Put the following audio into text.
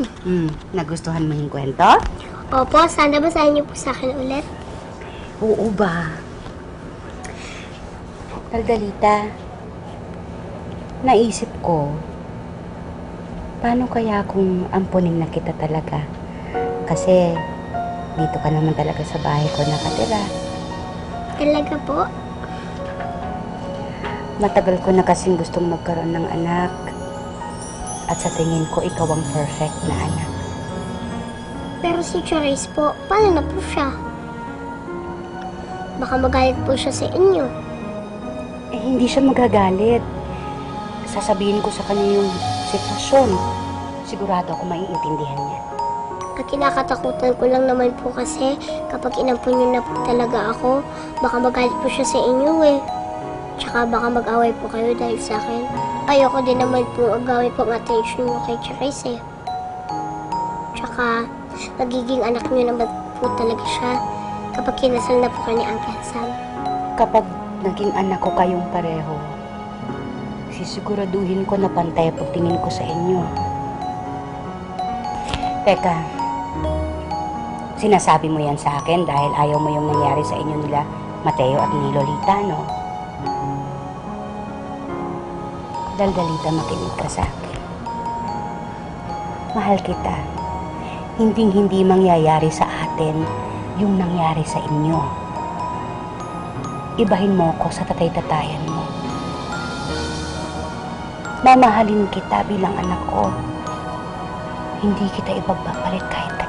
Hmm, nagustuhan mo yung kwento? Opo, sana basahin niyo po sa akin ulit. Oo ba? Daldalita, naisip ko, paano kaya kung ampunin na kita talaga? Kasi dito ka naman talaga sa bahay ko nakatira. Talaga po? Matagal ko na kasing gustong magkaroon ng anak. At sa tingin ko, ikaw ang perfect na anak. Pero si Charisse po, paano na po siya? Baka magalit po siya sa inyo. Eh, hindi siya magagalit. Sasabihin ko sa kanya yung sitwasyon. Sigurado ako maiintindihan niya. Ang kinakatakutan ko lang naman po kasi kapag inampun niyo na po talaga ako, baka magalit po siya sa inyo eh. Tsaka baka mag-away po kayo dahil sa akin. Ayoko din naman po agawin po ang attention niyo kay Charisse eh. Tsaka, nagiging anak niyo naman po talaga siya kapag kinasal na po kayo ni Uncle Sam. Kapag naging anak ko kayong pareho, sisiguraduhin ko na pantay ang pagtingin ko sa inyo. Teka, sinasabi mo yan sa akin dahil ayaw mo yung nangyari sa inyo nila Mateo at ni Lolita, no? Daldalita, makinig ka sa akin. Mahal kita. Hinding-hindi mangyayari sa atin yung nangyari sa inyo ibahin mo ako sa tatay-tatayan mo. Mamahalin kita bilang anak ko. Hindi kita ipagpapalit kahit